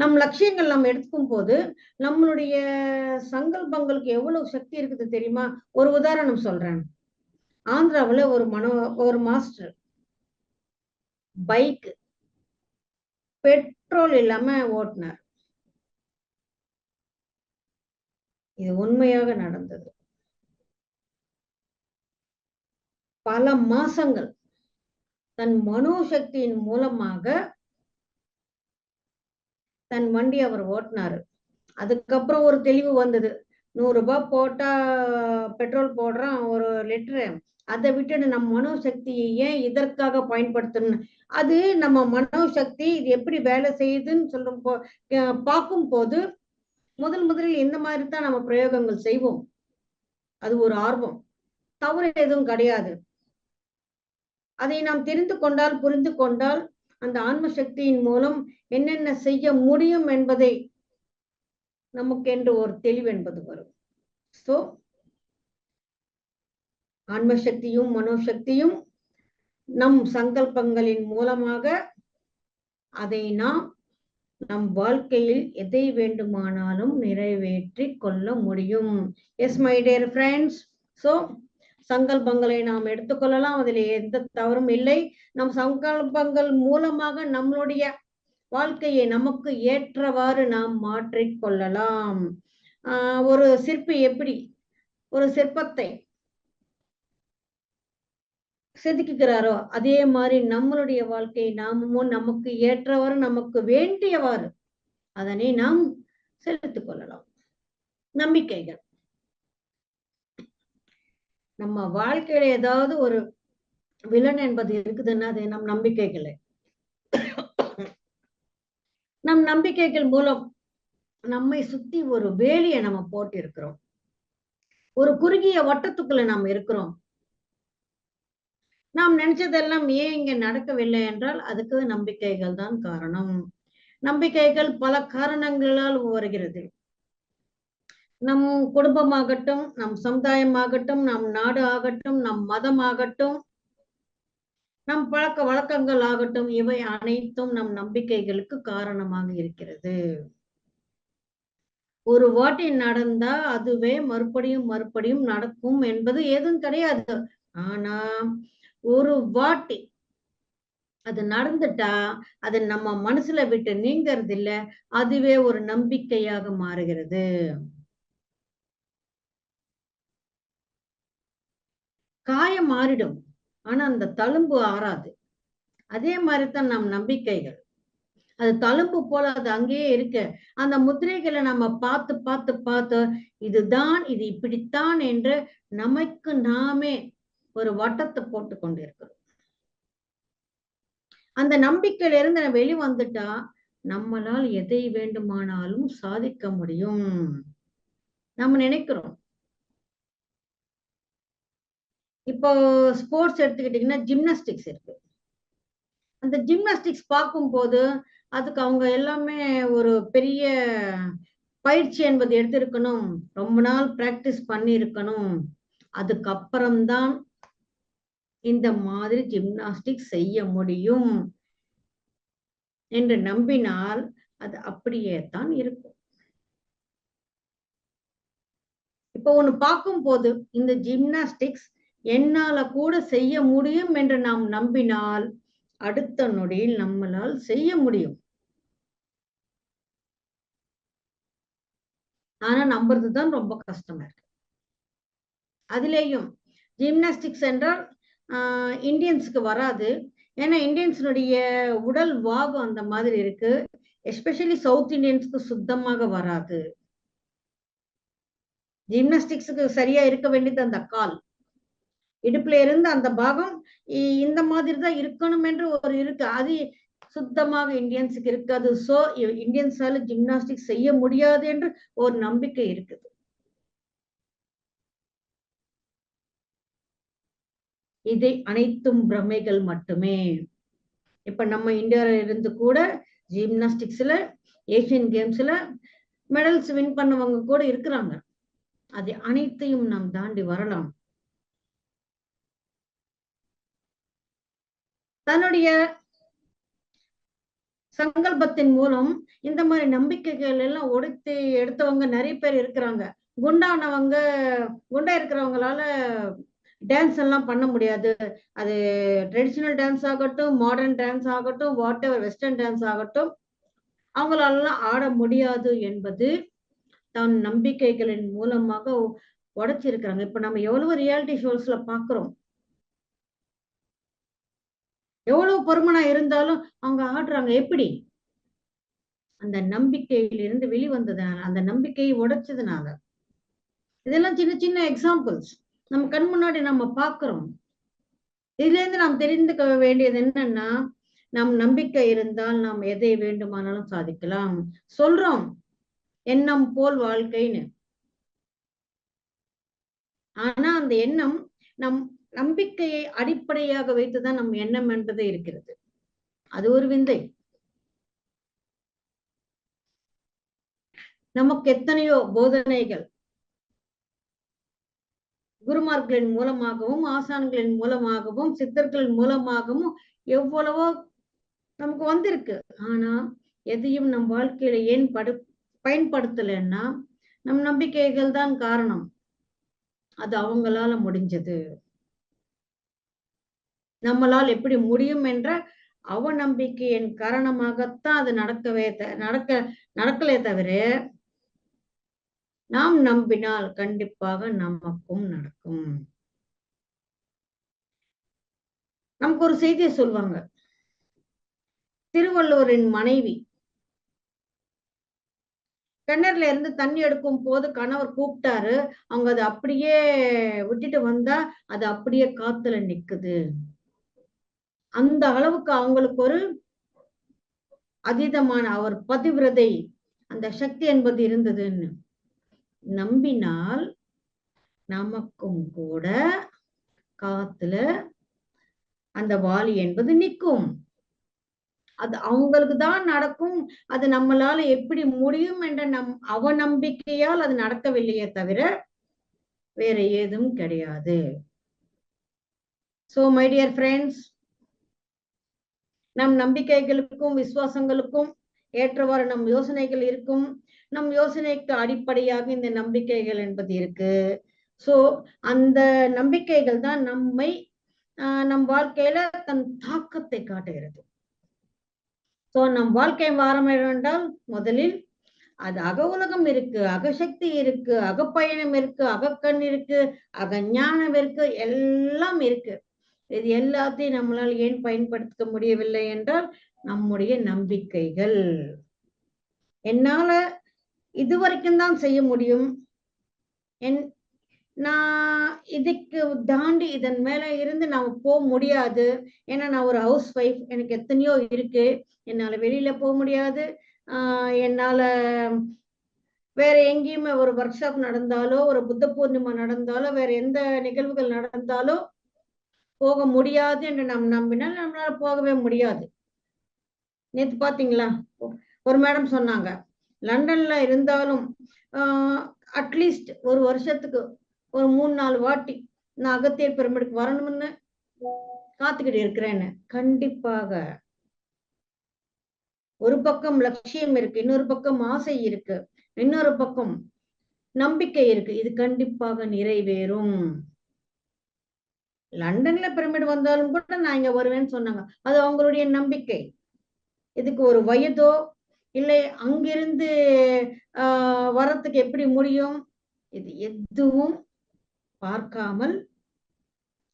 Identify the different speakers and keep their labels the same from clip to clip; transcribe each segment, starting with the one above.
Speaker 1: நம் லட்சியங்கள் நம்ம எடுத்துக்கும் போது நம்மளுடைய சங்கல்பங்களுக்கு எவ்வளவு சக்தி இருக்குது தெரியுமா? ஒரு உதாரணம் சொல்றேன். ஆந்திராவுல ஒரு மனோ ஒரு மாஸ்டர் பைக் பெட்ரோல் இல்லாம ஓட்டினார். இது உண்மையாக நடந்தது. பல மாசங்கள் தன் மனோசக்தியின் மூலமாக தன் வண்டி அவர் ஓட்டினாரு. அதுக்கப்புறம் ஒரு தெளிவு வந்தது. நூறு ரூபாய் போட்டா பெட்ரோல் போடுறான் ஒரு லிட்டரு. அதை விட்டுட்டு நம்ம மனோசக்தியை ஏன் இதற்காக பயன்படுத்தணும்? அது நம்ம மனோசக்தி இது எப்படி வேலை செய்யுதுன்னு சொல்லும் போ பார்க்கும் போது முதல் முதலில் இந்த மாதிரி தான் நம்ம பிரயோகங்கள் செய்வோம். அது ஒரு ஆர்வம். தவறு எதுவும் கிடையாது. அதை நாம் தெரிந்து கொண்டால் புரிந்து கொண்டால் அந்த ஆன்ம சக்தியின் மூலம் என்னென்ன செய்ய முடியும் என்பதை நமக்கு என்று ஒரு தெளிவு என்பது வரும். சோ ஆன்ம சக்தியும் மனோசக்தியும் நம் சங்கல்பங்களின் மூலமாக அதை நாம் நம் வாழ்க்கையில் எதை வேண்டுமானாலும் நிறைவேற்றி கொள்ள முடியும். Yes my dear friends so சங்கல்பங்களை நாம் எடுத்துக்கொள்ளலாம். அதில் எந்த தவறும் இல்லை. நம் சங்கல்பங்கள் மூலமாக நம்மளுடைய வாழ்க்கையை நமக்கு ஏற்றவாறு நாம் மாற்றிக்கொள்ளலாம் ஆஹ் ஒரு சிற்பி எப்படி ஒரு சிற்பத்தை செதுக்குகிறாரோ அதே மாதிரி நம்மளுடைய வாழ்க்கையை நாமும் நமக்கு ஏற்றவாறு நமக்கு வேண்டியவாறு அதனை நாம் செலுத்திக் கொள்ளலாம். நம்பிக்கைகள். நம்ம வாழ்க்கையில ஏதாவது ஒரு வில்லன் என்பது இருக்குதுன்னா அது நம் நம்பிக்கைகளே. நம் நம்பிக்கைகள் மூலம் நம்மை சுத்தி ஒரு வேலியை நம்ம போட்டு இருக்கிறோம் ஒரு குறுகிய வட்டத்துக்குள்ள நாம் இருக்கிறோம். நாம் நினைச்சதெல்லாம் ஏன் இங்க நடக்கவில்லை என்றால் அதுக்கு நம்பிக்கைகள் தான் காரணம். நம்பிக்கைகள் பல காரணங்களால் வருகிறது. நம் குடும்பமாகட்டும் நம் சமுதாயமாகட்டும் நம் நாடு ஆகட்டும் நம் மதம் ஆகட்டும் நம் பழக்க வழக்கங்கள் ஆகட்டும் இவை அனைத்தும் நம் நம்பிக்கைகளுக்கு காரணமாக இருக்கிறது. ஒரு வாட்டி நடந்தா அதுவே மறுபடியும் மறுபடியும் நடக்கும் என்பது எதுவும் கிடையாது. ஆனா ஒரு வாட்டி அது நடந்துட்டா அது நம்ம மனசுல விட்டு நீங்கிறது இல்ல அதுவே ஒரு நம்பிக்கையாக மாறுகிறது. காயம் மாறிடும். ஆனா அந்த தழும்பு ஆறாது. அதே மாதிரிதான் நம் நம்பிக்கைகள். அது தழும்பு போல அது அங்கேயே இருக்க. அந்த முத்திரைகளை நம்ம பார்த்து பார்த்து பார்த்து இதுதான் இது இப்படித்தான் என்று நமக்கு நாமே ஒரு வட்டத்தை போட்டு கொண்டு இருக்கிறோம் அந்த நம்பிக்கையில இருந்து வெளி வந்துட்டா நம்மளால் எதை வேண்டுமானாலும் சாதிக்க முடியும். நம்ம நினைக்கிறோம். இப்போ ஸ்போர்ட்ஸ் எடுத்துக்கிட்டீங்கன்னா ஜிம்னாஸ்டிக்ஸ் இருக்கு. அந்த ஜிம்னாஸ்டிக்ஸ் பார்க்கும்போது அதுக்கு அவங்க எல்லாமே ஒரு பெரிய பயிற்சி என்பது எடுத்திருக்கணும். ரொம்ப நாள் பிராக்டிஸ் பண்ணி இருக்கணும் அதுக்கப்புறம்தான் இந்த மாதிரி ஜிம்னாஸ்டிக் செய்ய முடியும் என்று நம்பினால் அது அப்படியே தான் இருக்கும். இப்போ ஒண்ணு பார்க்கும் போது இந்த ஜிம்னாஸ்டிக்ஸ் என்னால கூட செய்ய முடியும் என்று நாம் நம்பினால் அடுத்த நொடியில் நம்மளால் செய்ய முடியும். ஆனா நம்புறதுதான் ரொம்ப கஷ்டமா இருக்கு. அதுலேயும் ஜிம்னாஸ்டிக்ஸ் என்றால் இந்தியன்ஸுக்கு வராது. ஏன்னா இந்தியன்ஸினுடைய உடல் வாகம் அந்த மாதிரி இருக்கு. எஸ்பெஷலி சவுத் இந்தியன்ஸ்க்கு சுத்தமாக வராது. ஜிம்னாஸ்டிக்ஸுக்கு சரியா இருக்க வேண்டியது அந்த கால். இடுப்புல இருந்து அந்த பாகம் இந்த மாதிரி தான் இருக்கணும் என்று ஒரு இருக்கு. அது சுத்தமாக இந்தியன்ஸுக்கு இருக்காது. சோ இந்தியன்ஸால ஜிம்னாஸ்டிக் செய்ய முடியாது என்று ஒரு நம்பிக்கை இருக்குது. இதை அனைத்தும் பிரமைகள் மட்டுமே. இப்ப நம்ம இந்தியாவில இருந்து கூட ஜிம்னாஸ்டிக்ஸ்ல ஏசியன் கேம்ஸ்ல மெடல்ஸ் வின் பண்ணவங்க கூட இருக்கிறாங்க. அது அனைத்தையும் நாம் தாண்டி வரலாம். தன்னுடைய சங்கல்பத்தின் மூலம் இந்த மாதிரி நம்பிக்கைகள் எல்லாம் ஒடுத்து எடுத்தவங்க நிறைய பேர் இருக்கிறாங்க. குண்டானவங்க குண்டா இருக்கிறவங்களால டான்ஸ் எல்லாம் பண்ண முடியாது. அது ட்ரெடிஷ்னல் டான்ஸ் ஆகட்டும் மாடர்ன் டான்ஸ் ஆகட்டும் வாட் எவர் வெஸ்டர்ன் டான்ஸ் ஆகட்டும் அவங்களாலாம் ஆட முடியாது என்பது தன் நம்பிக்கைகளின் மூலமாக உடைச்சிருக்கிறாங்க. இப்ப நம்ம எவ்வளவு ரியாலிட்டி ஷோஸ்ல பாக்குறோம். எவ்வளவு பொறுமனா இருந்தாலும் அவங்க ஆடுறாங்க. எப்படி? அந்த நம்பிக்கையிலிருந்து வெளிவந்ததுனால அந்த நம்பிக்கையை உடைச்சதுனால. இதெல்லாம் சின்ன சின்ன எக்ஸாம்பிள்ஸ் நம்ம கண் முன்னாடி நம்ம பாக்குறோம் இதுல இருந்து நாம் தெரிந்துக்க வேண்டியது என்னன்னா நம் நம்பிக்கை இருந்தால் நாம் எதை வேண்டுமானாலும் சாதிக்கலாம். சொல்றோம் எண்ணம் போல் வாழ்க்கைன்னு. ஆனா அந்த எண்ணம் நம் நம்பிக்கையை அடிப்படையாக வைத்துதான் நம் எண்ணம் என்பது இருக்கிறது. அது ஒரு விந்தை. நமக்கு எத்தனையோ போதனைகள். குருமார்களின் மூலமாகவும் ஆசான்களின் மூலமாகவும் சித்தர்களின் மூலமாகவும் எவ்வளவோ நமக்கு வந்திருக்கு. ஆனா எதையும் நம் வாழ்க்கையில ஏன் படு பயன்படுத்தலைன்னா நம் நம்பிக்கைகள் தான் காரணம். அது அவங்களால முடிஞ்சது. நம்மளால் எப்படி முடியும் என்ற அவநம்பிக்கையின் காரணமாகத்தான் அது நடக்கவே நடக்க நடக்கலே தவிர நாம் நம்பினால் கண்டிப்பாக நமக்கும் நடக்கும். நமக்கு ஒரு செய்தியை சொல்லுவாங்க திருவள்ளுவரின் மனைவி. கிணறுல இருந்து தண்ணி எடுக்கும் போது கணவர் கூப்பிட்டாரு. அவங்க அதை அப்படியே விட்டுட்டு வந்தா அது அப்படியே காத்துல நிக்குது. அந்த அளவுக்கு அவங்களுக்கு ஒரு அதீதமான அவர் பதிவிரதை அந்த சக்தி என்பது இருந்ததுன்னு நம்பினால் நமக்கும் கூட காத்துல அந்த வாலி என்பது நிற்கும். அது அவங்களுக்கு தான் நடக்கும். அது நம்மளால எப்படி முடியும் என்ற நம் அவநம்பிக்கையால் அது நடக்கவில்லையே தவிர வேற ஏதும் கிடையாது. சோ மை டியர் ஃப்ரெண்ட்ஸ் நம் நம்பிக்கைகளுக்கும் விசுவாசங்களுக்கும் ஏற்றவாறு நம் யோசனைகள் இருக்கும். நம் யோசனைக்கு அடிப்படையாக இந்த நம்பிக்கைகள் என்பது இருக்கு. சோ அந்த நம்பிக்கைகள் தான் நம்மை நம் வாழ்க்கையில தன் தாக்கத்தை காட்டுகிறது. சோ நம் வாழ்க்கை வாரம் என்றால் முதலில் அது அக உலகம் இருக்கு அகசக்தி இருக்கு அகப்பயணம் இருக்கு அகக்கண் இருக்கு அகஞானம் இருக்கு எல்லாம் இருக்கு. இது எல்லாத்தையும் நம்மளால் ஏன் பயன்படுத்த முடியவில்லை என்றால் நம்முடைய நம்பிக்கைகள். என்னால இதுவரைக்கும் தான் செய்ய முடியும். என் நான் இதுக்கு தாண்டி இதன் மேல இருந்து நான் போக முடியாது. ஏன்னா நான் ஒரு ஹவுஸ் ஒய்ஃப் எனக்கு எத்தனையோ இருக்கு. என்னால வெளியில போக முடியாது. ஆஹ் என்னால வேற எங்கேயுமே ஒரு ஒர்க் ஷாப் நடந்தாலோ ஒரு புத்த பூர்ணிமா நடந்தாலோ வேற எந்த நிகழ்வுகள் நடந்தாலோ போக முடியாது என்று நாம் நம்பினால் நம்மளால போகவே முடியாது. நேத்து பாத்தீங்களா? ஒரு மேடம் சொன்னாங்க லண்டன்ல இருந்தாலும் அட்லீஸ்ட் ஒரு வருஷத்துக்கு ஒரு மூணு நாலு வாட்டி நான் அகத்தியர் பெருமிடுக்கு வரணும்னு காத்துக்கிட்டு இருக்கிறேன்னு. கண்டிப்பாக. ஒரு பக்கம் லட்சியம் இருக்கு இன்னொரு பக்கம் ஆசை இருக்கு இன்னொரு பக்கம் நம்பிக்கை இருக்கு. இது கண்டிப்பாக நிறைவேறும். லண்டன்ல பிரமிடு வந்தாலும் கூட நான் இங்க வருவேன்னு சொன்னாங்க. அது அவங்களுடைய நம்பிக்கை. இதுக்கு ஒரு வயதோ இல்லை அங்கிருந்து ஆஹ் வரத்துக்கு எப்படி முடியும்? இது எதுவும் பார்க்காமல்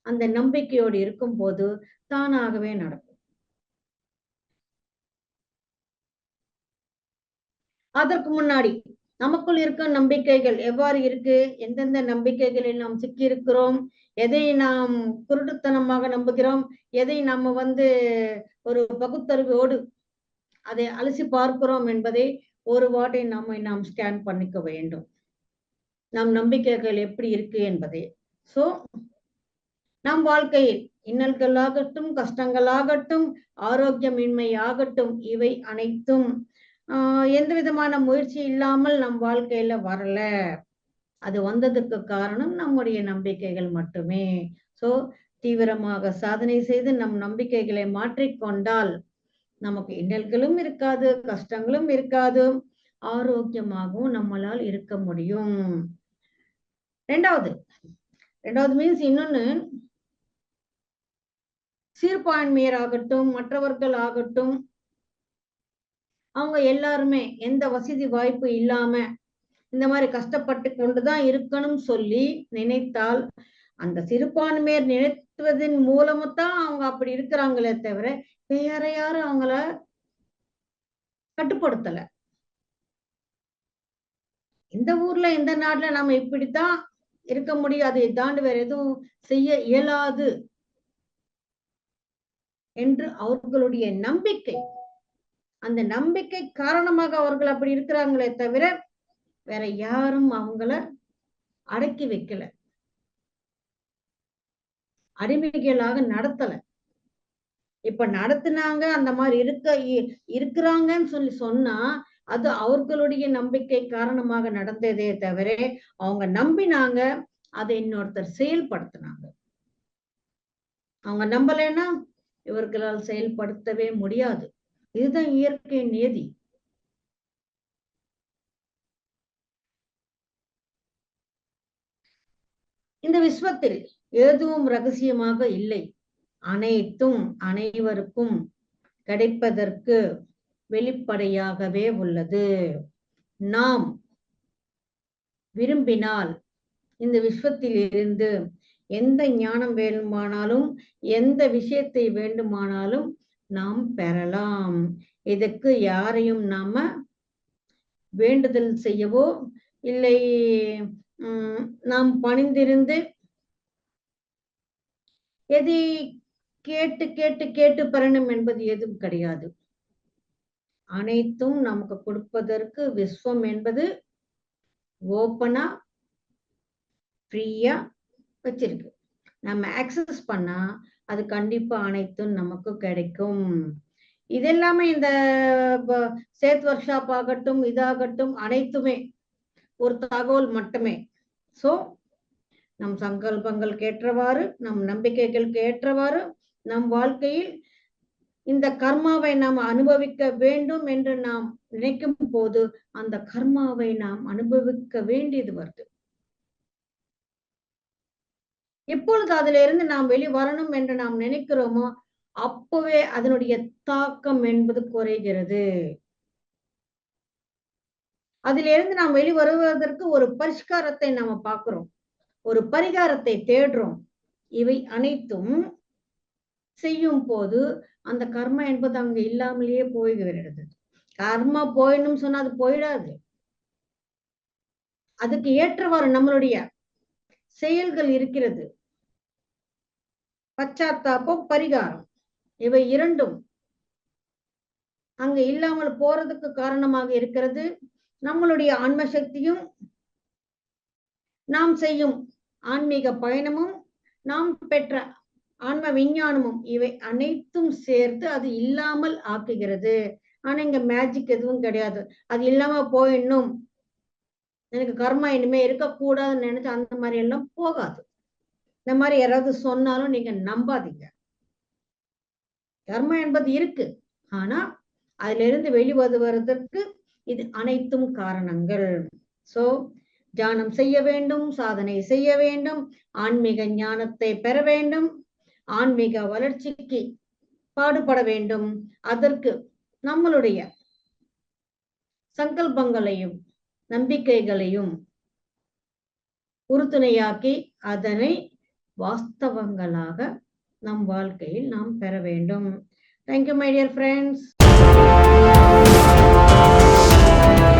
Speaker 1: அந்த நம்பிக்கையோடு இருக்கும் போது தானாகவே நடக்கும். அதற்கு முன்னாடி நமக்குள் இருக்க நம்பிக்கைகள் எவ்வாறு இருக்கு? எந்தெந்த நம்பிக்கைகளில் நாம் சிக்கி இருக்கிறோம் எதை நாம் குருட்டுத்தனமாக நம்புகிறோம்? எதை நம்ம வந்து ஒரு பகுத்தறிவோடு அதை அலசி பார்க்கிறோம் என்பதை ஒரு வாட்டை நம்மை நாம் ஸ்கேன் பண்ணிக்க வேண்டும். நம் நம்பிக்கைகள் எப்படி இருக்கு என்பதை. சோ நம் வாழ்க்கையில் இன்னல்களாகட்டும் கஷ்டங்களாகட்டும் ஆரோக்கியமின்மை ஆகட்டும் இவை அனைத்தும் எந்த விதமான முயற்சி இல்லாமல் நம் வாழ்க்கையில வரல. அது வந்ததுக்கு காரணம் நம்முடைய நம்பிக்கைகள் மட்டுமே. சோ தீவிரமாக சாதனை செய்து நம் நம்பிக்கைகளை மாற்றிக்கொண்டால் நமக்கு இன்னல்களும் இருக்காது கஷ்டங்களும் இருக்காது ஆரோக்கியமாகவும் நம்மளால் இருக்க முடியும். ரெண்டாவது ரெண்டாவது மீன்ஸ் இன்னொன்னு சிறுபான்மையர் ஆகட்டும் மற்றவர்கள் ஆகட்டும் அவங்க எல்லாருமே எந்த வசதி வாய்ப்பு இல்லாம இந்த மாதிரி கஷ்டப்பட்டு கொண்டுதான் இருக்கணும் சொல்லி நினைத்தால் அந்த சிறுபான்மையர் நினைத்துவதன் மூலமாத்தான் அவங்க அப்படி இருக்கிறாங்களே தவிர வேற யாரும் அவங்கள கட்டுப்படுத்தல. இந்த ஊர்ல இந்த நாட்டுல நம்ம இப்படித்தான் இருக்க முடியாது தாண்டி வேற எதுவும் செய்ய இயலாது என்று அவர்களுடைய நம்பிக்கை. அந்த நம்பிக்கை காரணமாக அவர்கள் அப்படி இருக்கிறாங்களே தவிர வேற யாரும் அவங்கள அடக்கி வைக்கல. அடிமைகளாக நடத்தல. இப்ப நடத்துனாங்க அந்த மாதிரி இருக்க இருக்கிறாங்கன்னு சொல்லி சொன்னா அது அவர்களுடைய நம்பிக்கை காரணமாக நடந்ததே தவிர அவங்க நம்பினாங்க அதை இன்னொருத்தர் செயல்படுத்தினாங்க. அவங்க நம்பலைன்னா இவர்களால் செயல்படுத்தவே முடியாது. இதுதான் இயற்கை நியதி இந்த விஸ்வத்தில் எதுவும் ரகசியமாக இல்லை. அனைத்தும் அனைவருக்கும் கிடைப்பதற்கு வெளிப்படையாகவே உள்ளது. நாம் விரும்பினால் இந்த விஸ்வத்தில் இருந்து எந்த ஞானம் வேண்டுமானாலும் எந்த விஷயத்தை வேண்டுமானாலும் நாம் பெறலாம். இதற்கு யாரையும் நாம வேண்டுதல் செய்யவோ இல்லை நாம் பணிந்திருந்து எதை கேட்டு கேட்டு கேட்டு பெறணும் என்பது எதுவும் கிடையாது. அனைத்தும் நமக்கு கொடுப்பதற்கு விஸ்வம் என்பது ஓப்பனா ஃப்ரீயா வச்சிருக்கு. நம்ம ஆக்சஸ் பண்ணா அது கண்டிப்பா அனைத்தும் நமக்கு கிடைக்கும். இது எல்லாமே இந்த சேத் ஒர்க் ஷாப் ஆகட்டும் இதாகட்டும் அனைத்துமே ஒரு தகவல் மட்டுமே. சோ நம் சங்கல்பங்களுக்கு ஏற்றவாறு நம் நம்பிக்கைகளுக்கு ஏற்றவாறு நம் வாழ்க்கையில் இந்த கர்மாவை நாம் அனுபவிக்க வேண்டும் என்று நாம் நினைக்கும் போது அந்த கர்மாவை நாம் அனுபவிக்க வேண்டியது வருது. எப்பொழுது அதுல இருந்து நாம் வெளி வரணும் என்று நாம் நினைக்கிறோமோ அப்பவே அதனுடைய தாக்கம் என்பது குறைகிறது. அதிலிருந்து நாம் வெளி வருவதற்கு ஒரு பரிஷ்காரத்தை நாம பார்க்கிறோம். ஒரு பரிகாரத்தை தேடுறோம். இவை அனைத்தும் செய்யும் போது அந்த கர்மா என்பது அங்க இல்லாமலேயே போய்கிறது கர்மா போயிடணும்னு சொன்னா அது போயிடாது. அதுக்கு ஏற்றவாறு நம்மளுடைய செயல்கள் இருக்கிறது. பச்சாத்தாப்பம் பரிகாரம் இவை இரண்டும் அங்க இல்லாமல் போறதுக்கு காரணமாக இருக்கிறது. நம்மளுடைய ஆன்ம சக்தியும் நாம் செய்யும் ஆன்மீக பயணமும் நாம் பெற்ற ஆன்ம விஞ்ஞானமும் இவை அனைத்தும் சேர்த்து அது இல்லாமல் ஆக்குகிறது. ஆனா இங்க மேஜிக் எதுவும் கிடையாது. அது இல்லாம போயிடணும். எனக்கு கர்மா இனிமே இருக்கக்கூடாதுன்னு நினைச்சு அந்த மாதிரி எல்லாம் போகாது. இந்த மாதிரி யாராவது சொன்னாலும் நீங்க நம்பாதீங்க. கர்மா என்பது இருக்கு. ஆனா அதுல இருந்து வெளிவருவதற்கு இது அனைத்தும் காரணங்கள். சோ தியானம் செய்ய வேண்டும் சாதனை செய்ய வேண்டும் ஆன்மீக ஞானத்தை பெற வேண்டும் ஆன்மீக வளர்ச்சிக்கு பாடுபட வேண்டும். அதற்கு நம்மளுடைய சங்கல்பங்களையும் நம்பிக்கைகளையும் உறுதுணையாக்கி அதனை வாஸ்தவங்களாக நம் வாழ்க்கையில் நாம் பெற வேண்டும். Thank you my dear friends Thank you.